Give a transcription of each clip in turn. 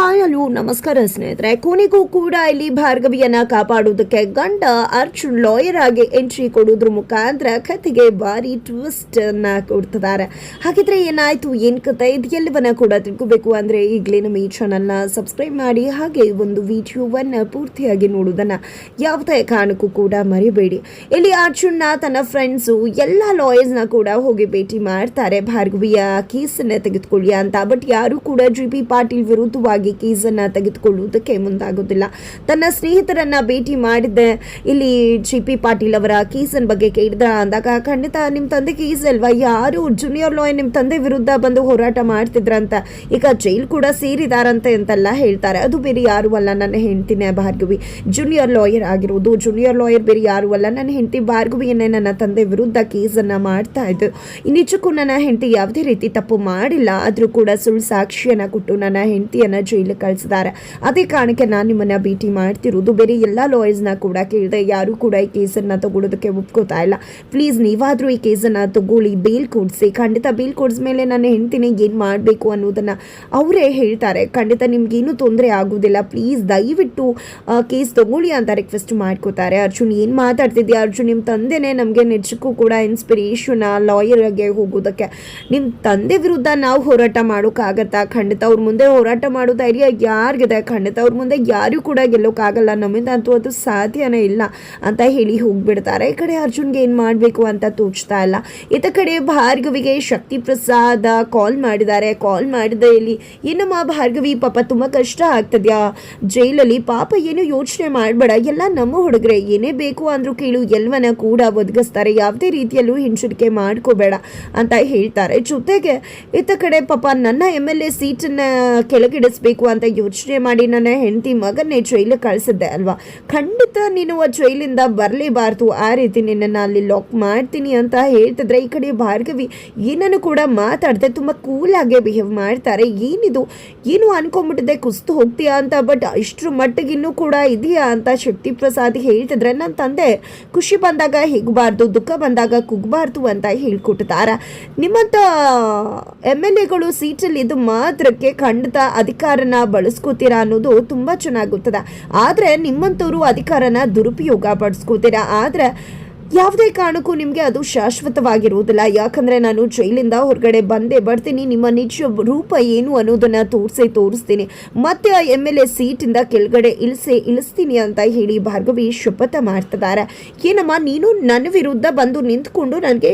Hi ನಮಸ್ಕಾರ ಸ್ನೇಹಿತರೆ, ಕೊನೆಗೂ ಕೂಡ ಇಲ್ಲಿ ಭಾರ್ಗವಿಯನ್ನ ಕಾಪಾಡುವುದಕ್ಕೆ ಗಂಡ ಅರ್ಜುನ್ ಲಾಯರ್ ಆಗಿ ಎಂಟ್ರಿ ಕೊಡೋದ್ರ ಮುಖಾಂತರ ಕಥೆಗೆ ಭಾರಿ ಟ್ವಿಸ್ಟ್ ಅನ್ನ ಕೊಡ್ತಿದ್ದಾರೆ. ಹಾಗಿದ್ರೆ ಏನಾಯ್ತು, ಏನ್ ಕತೆ ಇದು ಎಲ್ಲವನ್ನ ಕೂಡ ತಿಳ್ಕೋಬೇಕು. ಅಂದ್ರೆ ಈಗಲೇ ನಮ್ಮ ಈ ಚಾನಲ್ನ ಸಬ್ಸ್ಕ್ರೈಬ್ ಮಾಡಿ, ಹಾಗೆ ಒಂದು ವಿಡಿಯೋವನ್ನ ಪೂರ್ತಿಯಾಗಿ ನೋಡೋದನ್ನ ಯಾವುದೇ ಕಾರಣಕ್ಕೂ ಕೂಡ ಮರಿಬೇಡಿ. ಇಲ್ಲಿ ಅರ್ಜುನ್ನ ತನ್ನ ಫ್ರೆಂಡ್ಸು ಎಲ್ಲ ನ ಕೂಡ ಹೋಗಿ ಭೇಟಿ ಮಾಡ್ತಾರೆ. ಭಾರ್ಗವಿಯ ಕೇಸನ್ನ ತೆಗೆದುಕೊಳ್ಳಿ ಅಂತ. ಬಟ್ ಯಾರು ಕೂಡ ಜಿ ಪಿ ಪಾಟೀಲ್ ವಿರುದ್ಧವಾಗಿ ಕೇಸನ್ನ ತೆಗೆದುಕೊಳ್ಳುವುದಕ್ಕೆ ಮುಂದಾಗೋದಿಲ್ಲ ತನ್ನ ಸ್ನೇಹಿತರನ್ನ ಭೇಟಿ ಮಾಡಿದ್ದೆ. ಇಲ್ಲಿ ಜಿ ಪಿ ಪಾಟೀಲ್ ಅವರ ಕೀಸನ್ ಬಗ್ಗೆ ಕೇಳಿದ ಅಂದಾಗ, ಖಂಡಿತ ನಿಮ್ಮ ತಂದೆ ಕೀಸ್ ಅಲ್ವಾ? ಯಾರು ಜೂನಿಯರ್ ಲಾಯರ್ ನಿಮ್ಮ ತಂದೆ ವಿರುದ್ಧ ಬಂದು ಹೋರಾಟ ಮಾಡ್ತಿದ್ರಂತ? ಈಗ ಜೈಲ್ ಕೂಡ ಸೇರಿದಾರಂತೆ ಅಂತೆಲ್ಲ ಹೇಳ್ತಾರೆ. ಅದು ಬೇರೆ ಯಾರು ಅಲ್ಲ, ನನ್ನ ಹೆಂಡ್ತಿನೇ ಭಾರ್ಗವಿ. ಜೂನಿಯರ್ ಲಾಯರ್ ಆಗಿರೋದು ಜೂನಿಯರ್ ಲಾಯರ್ ಬೇರೆ ಯಾರು ಅಲ್ಲ. ನನ್ನ ಹೆಂಡತಿ ಭಾರ್ಗವಿಯನ್ನೇ ನನ್ನ ತಂದೆ ವಿರುದ್ಧ ಕೇಸನ್ನ ಮಾಡ್ತಾ ಇದ್ದು ನಿಜಕ್ಕೂ ನನ್ನ ಹೆಂಡತಿ ಯಾವುದೇ ರೀತಿ ತಪ್ಪು ಮಾಡಿಲ್ಲ. ಆದರೂ ಕೂಡ ಸುಳ್ಳು ಸಾಕ್ಷಿಯನ್ನ ಕೊಟ್ಟು ನನ್ನ ಹೆಂಡತಿಯನ್ನ ಜೈಲಿಗೆ ಕಳಿಸಿದ್ದಾರೆ. ಅದೇ ಕಾರಣಕ್ಕೆ ನಾನು ನಿಮ್ಮನ್ನ ಭೇಟಿ ಮಾಡ್ತಿರೋದು, ಬೇರೆ ಎಲ್ಲ ಲಾಯರ್ಸ್ನ ಕೂಡ ಕೇಳಿದೆ, ಯಾರು ಕೂಡ ಈ ಕೇಸನ್ನ ತಗೊಳ್ಳೋದಕ್ಕೆ ಒಪ್ಕೋತಾ ಇಲ್ಲ. ಪ್ಲೀಸ್ ನೀವಾದರೂ ಈ ಕೇಸನ್ನ ತಗೊಳ್ಳಿ ಬೇಲ್ ಕೊಡಿಸಿ. ಖಂಡಿತ ಬೇಲ್ ಕೊಡಿಸ್ಮೇಲೆ ನನ್ನ ಹೆಣ್ತೀನಿ ಏನು ಮಾಡಬೇಕು ಅನ್ನೋದನ್ನ ಅವರೇ ಹೇಳ್ತಾರೆ. ಖಂಡಿತ ನಿಮ್ಗೇನು ತೊಂದರೆ ಆಗೋದಿಲ್ಲ. ಪ್ಲೀಸ್ ದಯವಿಟ್ಟು ಕೇಸ್ ತಗೊಳ್ಳಿ ಅಂತ ರಿಕ್ವೆಸ್ಟ್ ಮಾಡ್ಕೋತಾರೆ. ಅರ್ಜುನ್ ಏನು ಮಾತಾಡ್ತಿದ್ಯಾ? ಅರ್ಜುನ್ ನಿಮ್ಮ ತಂದೆನೇ ನಮಗೆ ನಿಜಕ್ಕೂ ಕೂಡ ಇನ್ಸ್ಪಿರೇಷನ್ ಲಾಯರ್ಗೆ ಹೋಗೋದಕ್ಕೆ. ನಿಮ್ಮ ತಂದೆ ವಿರುದ್ಧ ನಾವು ಹೋರಾಟ ಮಾಡೋಕ್ಕಾಗತ್ತಾ? ಖಂಡಿತ ಅವ್ರ ಮುಂದೆ ಹೋರಾಟ ಮಾಡೋ ಧೈರ್ಯ ಯಾರಿಗಿದೆ ಖಂಡಿತ, ಅವ್ರ ಮುಂದೆ ಯಾರಿಗೂ ಕೂಡ ಗೆಲ್ಲೋಕ್ಕಾಗಲ್ಲ ನಮ್ಮಿಂದ ಅಂತೂ ಅದು ಸಾಧ್ಯನೇ ಇಲ್ಲ ಅಂತ ಹೇಳಿ ಹೋಗ್ಬಿಡ್ತಾರೆ. ಈ ಕಡೆ ಅರ್ಜುನ್ಗೆ ಏನು ಮಾಡಬೇಕು ಅಂತ ತೋಚ್ತಾ ಇಲ್ಲ. ಈತ ಕಡೆ ಭಾರ್ಗವಿಗೆ ಶಕ್ತಿ ಪ್ರಸಾದ ಕಾಲ್ ಮಾಡಿದ್ದಾರೆ. ಕಾಲ್ ಮಾಡಿದ ಇಲ್ಲಿ ಏನಮ್ಮ ಭಾರ್ಗವಿ, ಪಾಪ ತುಂಬ ಕಷ್ಟ ಆಗ್ತದ್ಯಾ? ಜೈಲಲ್ಲಿ ಪಾಪ ಏನು ಯೋಚನೆ ಮಾಡಬೇಡ, ಎಲ್ಲ ನಮ್ಮ ಹುಡುಗರೆ, ಏನೇ ಬೇಕು ಅಂದರೂ ಕೇಳು ಎಲ್ಲವನ್ನ ಕೂಡ ಒದಗಿಸ್ತಾರೆ, ಯಾವುದೇ ರೀತಿಯಲ್ಲೂ ಹಿಂಜರಿಕೆ ಮಾಡ್ಕೋಬೇಡ ಅಂತ ಹೇಳ್ತಾರೆ. ಜೊತೆಗೆ ಇತ್ತ ಕಡೆ ಪಾಪ ನನ್ನ ಎಂ ಎಲ್ ಎ ಸೀಟನ್ನ ಕೆಳಗಿಡಿಸ್ಬೇಕು ಅಂತ ಯೋಚನೆ ಮಾಡಿ ನನ್ನ ಹೆಂಡತಿ ಮಗನ್ನೇ ಜೈಲಿಗೆ ಕಳಿಸಿದ್ದೆ ಅಲ್ವಾ? ಖಂಡಿತ ನೀನು ಆ ಜೈಲಿಂದ ಬರಲೇಬಾರ್ದು. ಆ ರೀತಿ ನಿನ್ನನ್ನು ಅಲ್ಲಿ ಲಾಕ್ ಮಾಡ್ತೀನಿ ಅಂತ ಹೇಳ್ತಿದ್ರೆ ಈ ಕಡೆ ಭಾರ್ಗವಿ ಏನನ್ನು ಕೂಡ ಮಾತಾಡದೆ ತುಂಬ ಕೂಲಾಗೆ ಬಿಹೇವ್ ಮಾಡ್ತಾರೆ. ಏನಿದು? ಏನು ಅನ್ಕೊಂಬಿಟ್ಟಿದೆ ಕುಸ್ತು ಹೋಗ್ತೀಯಾ ಅಂತ? ಬಟ್ ಇಷ್ಟ್ರ ಮಟ್ಟಿಗಿನ್ನೂ ಕೂಡ ಇದೆಯಾ ಅಂತ ಶಕ್ತಿ ಪ್ರಸಾದ್ ಹೇಳ್ತಿದ್ರೆ ನನ್ನ ತಂದೆ ಖುಷಿ ಬಂದಾಗ ಹಿಗ್ಬಾರ್ದು, ದುಃಖ ಬಂದಾಗ ಕುಗ್ಬಾರ್ದು ಅಂತ ಹೇಳ್ಕೊಟ್ಟಿದ್ದಾರೆ. ನಿಮ್ಮಂಥ ಎಂ ಎಲ್ ಎಗಳು ಸೀಟಲ್ಲಿ ಇದು ಮಾತ್ರಕ್ಕೆ ಖಂಡಿತ ಅಧಿಕಾರನ ಬಳಸ್ಕೋತೀರಾ ಅನ್ನೋದು ತುಂಬ ಚೆನ್ನಾಗುತ್ತದೆ ಆದರೆ ನಿಮ್ಮಂಥವ್ರು ಅಧಿಕಾರನ ದುರುಪಯೋಗ ಪಡಿಸ್ಕೋತೀರಾ? ಆದರೆ ಯಾವುದೇ ಕಾರಣಕ್ಕೂ ನಿಮಗೆ ಅದು ಶಾಶ್ವತವಾಗಿರುವುದಿಲ್ಲ. ಯಾಕಂದರೆ ನಾನು ಜೈಲಿಂದ ಹೊರಗಡೆ ಬಂದೇ ಬರ್ತೀನಿ. ನಿಮ್ಮ ನಿಜ ರೂಪ ಏನು ಅನ್ನೋದನ್ನು ತೋರಿಸೇ ತೋರಿಸ್ತೀನಿ. ಮತ್ತೆ ಆ ಎಂ ಎಲ್ ಎ ಸೀಟಿಂದ ಕೆಳಗಡೆ ಇಳಿಸಿ ಇಳಿಸ್ತೀನಿ ಅಂತ ಹೇಳಿ ಭಾರ್ಗವಿ ಶಪಥ ಮಾಡ್ತಿದ್ದಾರೆ. ಏನಮ್ಮ, ನೀನು ನನ್ನ ವಿರುದ್ಧ ಬಂದು ನಿಂತ್ಕೊಂಡು ನನಗೆ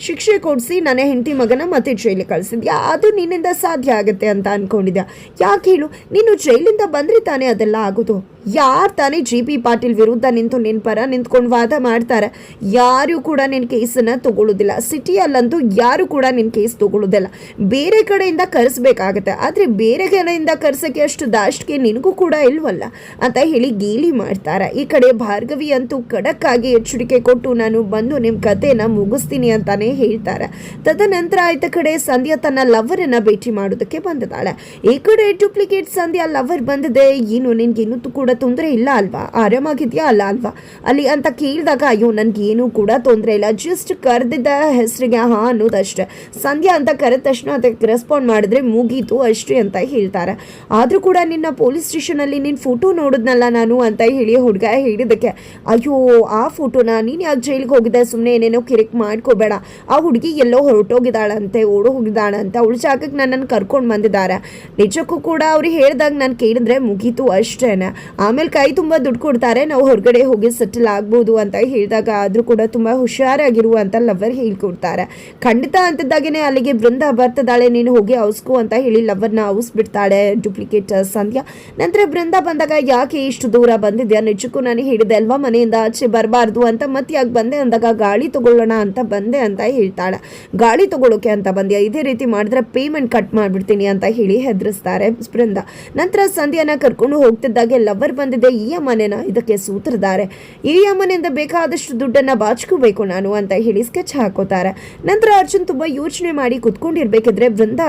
ಶಿಕ್ಷೆ ಕೊಡಿಸಿ ನನ್ನ ಹೆಂಡತಿ ಮಗನ ಮತ್ತೆ ಜೈಲಿಗೆ ಕಳಿಸಿದ್ಯಾ? ಅದು ನಿನ್ನಿಂದ ಸಾಧ್ಯ ಆಗುತ್ತೆ ಅಂತ ಅನ್ಕೊಂಡಿದ್ಯಾ? ಯಾಕೆ ಹೇಳು? ನೀನು ಜೈಲಿಂದ ಬಂದ್ರೆ ತಾನೇ ಅದೆಲ್ಲ ಆಗೋದು. ಯಾರು ತಾನೇ ಜಿ ಪಿ ಪಾಟೀಲ್ ವಿರುದ್ಧ ನಿಂತು ನಿನ್ನ ಪರ ನಿಂತ್ಕೊಂಡು ವಾದ ಮಾಡ್ತಾರೆ? ಯಾರು ಕೂಡ ನಿನ್ನ ಕೇಸನ್ನು ತಗೊಳ್ಳೋದಿಲ್ಲ ಸಿಟಿಯಲ್ಲಂತೂ ಯಾರು ಕೂಡ ನಿನ್ನ ಕೇಸ್ ತೊಗೊಳ್ಳೋದಿಲ್ಲ ಬೇರೆ ಕಡೆಯಿಂದ ಕರೆಸ್ಬೇಕಾಗತ್ತೆ. ಆದರೆ ಬೇರೆ ಕಡೆಯಿಂದ ಕರೆಸೋಕ್ಕೆ ಅಷ್ಟು ದಾಷ್ಟಿಗೆ ನಿನಗೂ ಕೂಡ ಇಲ್ವಲ್ಲ? ಅಂತ ಹೇಳಿ ಗೇಲಿ ಮಾಡ್ತಾರೆ. ಈ ಕಡೆ ಭಾರ್ಗವಿ ಅಂತೂ ಖಡಕ್ಕಾಗಿ ಎಚ್ಚರಿಕೆ ಕೊಟ್ಟು ನಾನು ಬಂದು ನಿಮ್ಮ ಕಥೆನ ಮುಗಿಸ್ತೀನಿ ಅಂತಾನೆ ಹೇಳ್ತಾರೆ. ತದನಂತರ ಆಯ್ತ ಕಡೆ ಸಂಧ್ಯಾ ತನ್ನ ಲವರನ್ನ ಭೇಟಿ ಮಾಡೋದಕ್ಕೆ ಬಂದಿದ್ದಾಳೆ. ಈ ಕಡೆ ಡೂಪ್ಲಿಕೇಟ್ ಸಂಧ್ಯಾ ಲವರ್ ಬಂದಿದೆ. ಏನು ನಿನ್ಗೇನು ಕೂಡ ತೊಂದರೆ ಇಲ್ಲ ಅಲ್ವಾ? ಆರಾಮಾಗಿದೆಯಾ ಅಲ್ಲ ಅಲ್ವಾ? ಅಲ್ಲಿ ಅಂತ ಕೇಳಿದಾಗ, ಅಯ್ಯೋ, ನನ್ಗೇನು ಕೂಡ ತೊಂದರೆ ಇಲ್ಲ. ಜಸ್ಟ್ ಕರೆದಿದ್ದ ಹೆಸರಿಗೆ ಹಾ ಅನ್ನೋದಷ್ಟೇ. ಸಂಧ್ಯಾ ಅಂತ ಕರೆದ ತಕ್ಷಣ ಅದಕ್ಕೆ ರೆಸ್ಪಾಂಡ್ ಮಾಡಿದ್ರೆ ಮುಗೀತು ಅಷ್ಟೇ ಅಂತ ಹೇಳ್ತಾರೆ. ಆದರೂ ಕೂಡ ನಿನ್ನ ಪೊಲೀಸ್ ಸ್ಟೇಷನಲ್ಲಿ ನಿನ್ನ ಫೋಟೋ ನೋಡಿದ್ನಲ್ಲ ನಾನು ಅಂತ ಹೇಳಿ ಹುಡುಗ ಹೇಳಿದ್ದಕ್ಕೆ, ಅಯ್ಯೋ, ಆ ಫೋಟೋನ ನೀನು ಯಾಕೆ ಜೈಲಿಗೆ ಹೋಗಿದ್ದೆ? ಸುಮ್ಮನೆ ಏನೇನೋ ಕಿರಿಕ್ ಮಾಡ್ಕೋಬೇಡ. ಆ ಹುಡುಗಿ ಎಲ್ಲೋ ಹೊರಟೋಗಿದ್ದಾಳಂತೆ ಓಡೋ ಹೋಗಿದ್ದಾಳಂತೆ ಅವಳ ಜಾಗಕ್ಕೆ ನನ್ನನ್ನು ಕರ್ಕೊಂಡು ಬಂದಿದ್ದಾರೆ. ನಿಜಕ್ಕೂ ಕೂಡ ಅವ್ರು ಹೇಳ್ದಾಗ ನಾನು ಕೇಳಿದ್ರೆ ಮುಗೀತು ಅಷ್ಟೇನೆ. ಆಮೇಲೆ ಕೈ ತುಂಬ ದುಡ್ಡು ಕೊಡ್ತಾರೆ. ನಾವು ಹೊರಗಡೆ ಹೋಗಿ ಸೆಟಲ್ ಆಗ್ಬೋದು ಅಂತ ಹೇಳಿದಾಗ ಆದರೂ ಕೂಡ ತುಂಬ ಹುಷಾರಾಗಿರುವಂಥ ಲವರ್ ಹೇಳ್ಕೊಡ್ತಾರೆ. ಖಂಡಿತ ಅಂತಿದ್ದಾಗೇನೆ ಅಲ್ಲಿಗೆ ಬೃಂದ ಬರ್ತದಾಳೆ ನೀನು ಹೋಗಿ ಔಸ್ಕು ಅಂತ ಹೇಳಿ ಲವರ್ನ ಔಸ್ಬಿಡ್ತಾಳೆ ಡೂಪ್ಲಿಕೇಟ್ ಸಂಧ್ಯಾ. ನಂತರ ಬೃಂದ ಬಂದಾಗ ಯಾಕೆ ಇಷ್ಟು ದೂರ ಬಂದಿದ್ಯಾ? ನಿಜಕ್ಕೂ ನಾನು ಹೇಳಿದೆ ಅಲ್ವಾ? ಮನೆಯಿಂದ ಆಚೆ ಬರಬಾರ್ದು ಅಂತ ಮತ್ತೆ ಯಾಕೆ ಬಂದೆ ಅಂದಾಗ ಗಾಳಿ ತಗೊಳ್ಳೋಣ ಅಂತ ಬಂದೆ ಅಂತ ಹೇಳ್ತಾಳೆ. ಗಾಳಿ ತಗೊಳ್ಳೋಕೆ ಅಂತ ಬಂದ್ಯಾ? ಇದೇ ರೀತಿ ಮಾಡಿದ್ರೆ ಪೇಮೆಂಟ್ ಕಟ್ ಮಾಡಿಬಿಡ್ತೀನಿ ಅಂತ ಹೇಳಿ ಹೆದರಿಸ್ತಾರೆ ಬೃಂದ ನಂತರ ಸಂಧ್ಯಾನ ಕರ್ಕೊಂಡು ಹೋಗ್ತಿದ್ದಾಗೆ ಲವರ್ ಬಂದಿದೆ. ಈ ಅಮ್ಮನೇನ ಇದಕ್ಕೆ ಸೂತ್ರಧಾರೆ. ಈ ಅಮ್ಮನಿಂದ ಬೇಕಾದಷ್ಟು ದುಡ್ಡನ್ನ ಬಾಚ್ಕೋಬೇಕು ನಾನು ಅಂತ ಹೇಳಿ ಸ್ಕೆಚ್ ಹಾಕೋತಾರೆ. ನಂತರ ಅರ್ಜುನ್ ತುಂಬ ಯೋಚನೆ ಮಾಡಿ ಕುತ್ಕೊಂಡಿರ್ಬೇಕಿದ್ರೆ ವೃಂದ,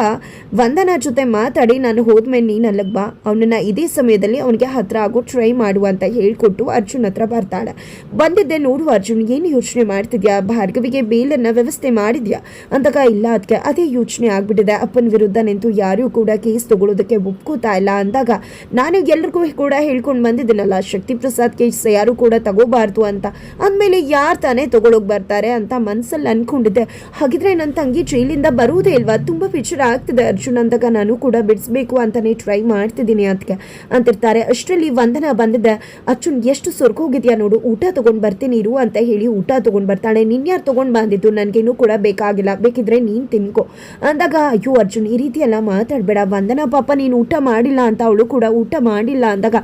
ವಂದನ ಜೊತೆ ಮಾತಾಡಿ, ನಾನು ಹೋದ್ಮೇಲೆ ನೀನು ಅಲ್ಲಿಗೆ ಬಾ. ಅವನನ್ನ ಇದೇ ಸಮಯದಲ್ಲಿ ಅವನಿಗೆ ಹತ್ರ ಆಗೋ ಟ್ರೈ ಮಾಡು ಅಂತ ಹೇಳ್ಕೊಟ್ಟು ಅರ್ಜುನ್ ಹತ್ರ ಬರ್ತಾಳೆ. ಬಂದಿದ್ದೆ ನೋಡು ಅರ್ಜುನ್, ಏನು ಯೋಚನೆ ಮಾಡ್ತಿದ್ಯಾ? ಭಾರ್ಗವಿಗೆ ಬೇಲನ್ನ ವ್ಯವಸ್ಥೆ ವ್ಯವಸ್ಥೆ ಮಾಡಿದ್ಯಾ? ಅಂತಕ ಇಲ್ಲ ಅದಕ್ಕೆ ಅದೇ ಯೋಚನೆ ಆಗ್ಬಿಟ್ಟಿದೆ. ಅಪ್ಪನ ವಿರುದ್ಧ ನಿಂತು ಯಾರೂ ಕೂಡ ಕೇಸ್ ತಗೊಳ್ಳೋದಕ್ಕೆ ಒಪ್ಕೋತಾ ಇಲ್ಲ. ಅಂದಾಗ ನಾನು ಎಲ್ರಿಗೂ ಕೂಡ ಹೇಳ್ಕೊಂಡು ಬಂದಿದ್ದೀನಲ್ಲ ಶಕ್ತಿ ಪ್ರಸಾದ್ ಕೇಸ್ ಯಾರು ಕೂಡ ತಗೋಬಾರ್ದು ಅಂತ. ಅಂದಮೇಲೆ ಯಾರು ತಾನೇ ತಗೊಳಕ್ ಬರ್ತಾರೆ ಅಂತ ಮನ್ಸಲ್ಲಿ ಅನ್ಕೊಂಡಿದ್ದೆ. ಹಾಗಿದ್ರೆ ನನ್ನ ತಂಗಿ ಜೈಲಿಂದ ಬರುವುದೇ ಇಲ್ವಾ? ತುಂಬ ಫಿಚರ್ ಆಗ್ತಿದೆ ಅರ್ಜುನ್ ಅಂದಾಗ. ನಾನು ಕೂಡ ಬಿಡಿಸ್ಬೇಕು ಅಂತಾನೆ ಟ್ರೈ ಮಾಡ್ತಿದ್ದೀನಿ ಅದಕ್ಕೆ ಅಂತಿರ್ತಾರೆ, ಅಷ್ಟರಲ್ಲಿ ವಂದನ ಬಂದಿದೆ. ಅರ್ಜುನ್, ಎಷ್ಟು ಸೊರ್ಕೋಗಿದ್ಯಾ ನೋಡು? ಊಟ ತಗೊಂಡ್ ಬರ್ತೀನಿ ಇರು ಅಂತ ಹೇಳಿ ಊಟ ತಗೊಂಡ್ ಬರ್ತಾಳೆ. ನಿನ್ಯಾರು ಯಾರು ತಗೊಂಡ್ ಬಂದಿದ್ದು? ನನಗೇನು ಕೂಡ ಬೇಕಾಗಿಲ್ಲ. ಬೇಕಿದ್ರೆ ನೀನ್ ತಿನ್ಕೋ. ಅಂದಾಗ, ಅಯ್ಯೋ ಅರ್ಜುನ್, ಈ ರೀತಿ ಎಲ್ಲ ಮಾತಾಡ್ಬೇಡ. ವಂದನ ಪಾಪ ನೀನು ಊಟ ಮಾಡಿಲ್ಲ ಅಂತ ಅವಳು ಕೂಡ ಊಟ ಮಾಡಿಲ್ಲ ಅಂದಾಗ.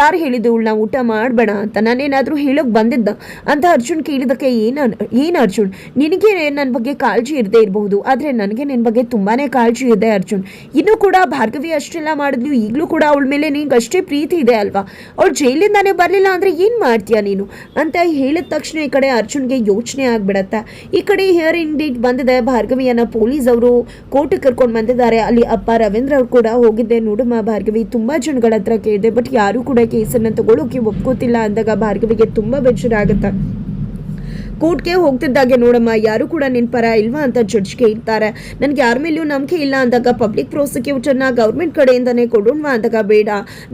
ಯಾರು ಹೇಳಿದ್ದು ಇವಳನ್ನ ಊಟ ಮಾಡಬೇಡ ಅಂತ? ನಾನೇನಾದರೂ ಹೇಳೋಕೆ ಬಂದಿದ್ದ? ಅಂತ ಅರ್ಜುನ್ ಕೇಳಿದಕ್ಕೆ ಏನು ಏನು ಅರ್ಜುನ್? ನಿನಗೆ ನನ್ನ ಬಗ್ಗೆ ಕಾಳಜಿ ಇರದೇ ಇರಬಹುದು, ಆದರೆ ನನಗೆ ನಿನ್ನ ಬಗ್ಗೆ ತುಂಬಾ ಕಾಳಜಿ ಇದೆ ಅರ್ಜುನ್. ಇನ್ನೂ ಕೂಡ ಭಾರ್ಗವಿ ಅಷ್ಟೆಲ್ಲ ಮಾಡಿದ್ಲು, ಈಗಲೂ ಕೂಡ ಅವಳ ಮೇಲೆ ನಿಂಗೆ ಅಷ್ಟೇ ಪ್ರೀತಿ ಇದೆ ಅಲ್ವಾ? ಅವಳು ಜೈಲಿಂದಾನೇ ಬರಲಿಲ್ಲ ಅಂದರೆ ಏನು ಮಾಡ್ತೀಯ ನೀನು? ಅಂತ ಹೇಳಿದ ತಕ್ಷಣ ಈ ಕಡೆ ಅರ್ಜುನ್ಗೆ ಯೋಚನೆ ಆಗ್ಬಿಡತ್ತೆ. ಈ ಕಡೆ ಹಿಯರ್ ಡೇಟ್ ಬಂದಿದೆ, ಭಾರ್ಗವಿಯನ್ನ ಪೊಲೀಸ್ ಅವರು ಕೋರ್ಟಿಗೆ ಕರ್ಕೊಂಡು ಬಂದಿದ್ದಾರೆ. ಅಲ್ಲಿ ಅಪ್ಪ ರವೀಂದ್ರ ಅವರು ಕೂಡ ಹೋಗಿದ್ದೆ. ನೋಡಮ್ಮ, ಭಾರ್ಗವಿ ತುಂಬ ಜನಗಳ ಹತ್ರ ಕೇಳಿದೆ, ಬಟ್ ಯಾರೂ ಕೂಡ ಕೇಸನ್ನು ತಗೊಳ್ಳೋಕೆ ಒಪ್ಕೋತಿಲ್ಲ ಅಂದಾಗ ಭಾರ್ಗವಿಗೆ ತುಂಬಾ ಬೇಜಾರ ಆಗುತ್ತೆ ಕೋರ್ಟ್ಗೆ ಹೋಗ್ತಿದ್ದಾಗೆ ನೋಡಮ್ಮ, ಯಾರು ಕೂಡ ನಿನ್ ಪರ ಇಲ್ವಾ ಅಂತ ಜಡ್ಜ್ಗೆ ಇರ್ತಾರೆ ನನಗೆ ಯಾರ ಮೇಲೂ ನಂಬಿಕೆ ಇಲ್ಲ ಅಂದಾಗ ಪಬ್ಲಿಕ್ ಪ್ರಾಸಿಕ್ಯೂಟರ್ನ ಗೌರ್ಮೆಂಟ್ ಕಡೆಯಿಂದನೇ ಕೊಡೋಣ ಅಂದಾಗ ಬೇಡ.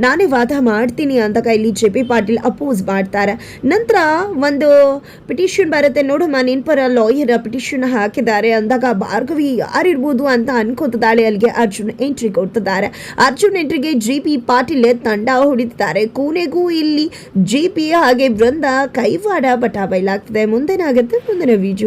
ನಾನೇ ವಾದ ಮಾಡ್ತೀನಿ ಅಂದಾಗ ಇಲ್ಲಿ ಜೆ ಪಿ ಪಾಟೀಲ್ ಅಪೋಸ್ ಮಾಡ್ತಾರೆ. ನಂತರ ಒಂದು ಪಿಟಿಷನ್ ಬರುತ್ತೆ, ನೋಡಮ್ಮ, ನಿನ್ ಪರ ಲಾಯರ್ ಪಿಟಿಷನ್ ಹಾಕಿದ್ದಾರೆ ಅಂದಾಗ ಭಾರ್ಗವಿ ಯಾರಿರ್ಬೋದು ಅಂತ ಅನ್ಕೋತಿದ್ದಾಳೆ. ಅಲ್ಲಿಗೆ ಅರ್ಜುನ್ ಎಂಟ್ರಿ ಕೊಡ್ತಿದ್ದಾರೆ. ಅರ್ಜುನ್ ಎಂಟ್ರಿಗೆ ಜಿ ಪಿ ಪಾಟೀಲ್ ತಂಡ ಹೊಡಿತಿದ್ದಾರೆ. ಕೊನೆಗೂ ಇಲ್ಲಿ ಜಿ ಪಿ ಹಾಗೆ ವೃಂದ ಕೈವಾಡ ಬಟ ಬಯಲಾಗ್ತದೆ അതിനകത്ത് ഒന്നര വീജു